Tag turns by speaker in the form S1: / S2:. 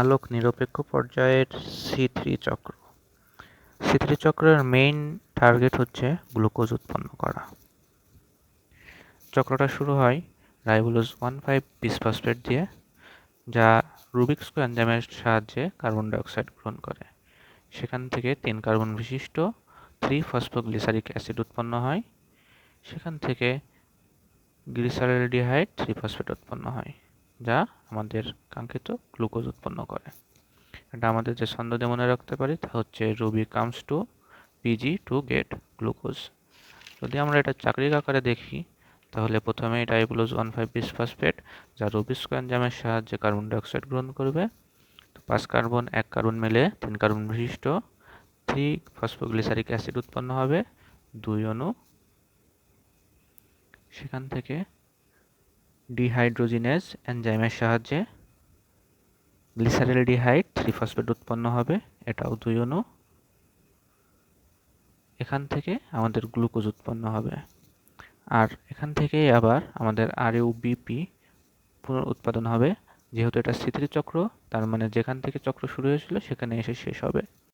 S1: আলোক নিরপেক্ষ পর্যায়ের C three চক্র। সি থ্রি চক্রের মেইন টার্গেট হচ্ছে গ্লুকোজ উৎপন্ন করা। চক্রটা শুরু হয় রাইবোলোজ ওয়ান ফাইভ বিসফসফেট দিয়ে, যা রুবিক্সকো এনজাইমের সাহায্যে কার্বন ডাইঅক্সাইড গ্রহণ করে। সেখান থেকে তিন কার্বন বিশিষ্ট থ্রি ফসফোগ্লিসারিক অ্যাসিড উৎপন্ন হয়। সেখান থেকে গ্লিসারেলডিহাইড থ্রি ফসফেট উৎপন্ন হয়। যা আমাদের কাঙ্ক্ষিত গ্লুকোজ উৎপন্ন করে। এটা আমাদের যে ছন্দ দিয়ে মনে রাখতে পারি তা হচ্ছে ruby comes to PG to get glucose যদি আমরা এটা চাকরির আকারে দেখি, তাহলে প্রথমে ডাইবুলোজ ওয়ান ফাইভ বিস ফসফেট যা রুবিস্কো এনজামের সাহায্যে কার্বন ডাইঅক্সাইড গ্রহণ করবে। পাঁচ কার্বন এক কার্বন মিলে তিন কার্বন বিশিষ্ট। থ্রি ফসফোগ্লিসারিক অ্যাসিড উৎপন্ন হবে, দুই অণু। সেখান থেকে ডিহাইড্রোজিনেজ এনজাইমের সাহায্যে গ্লিসারেলডিহাইড থ্রি ফসফেট উৎপন্ন হবে, এটাও দুই অণু। এখান থেকে আমাদের গ্লুকোজ উৎপন্ন হবে। আর এখান থেকেই আবার আমাদের আর বিপি উৎপাদন হবে, যেহেতু এটা স্থিতির চক্র, তার মানে যেখান থেকে চক্র শুরু হয়েছিল সেখানে এসে শেষ হবে।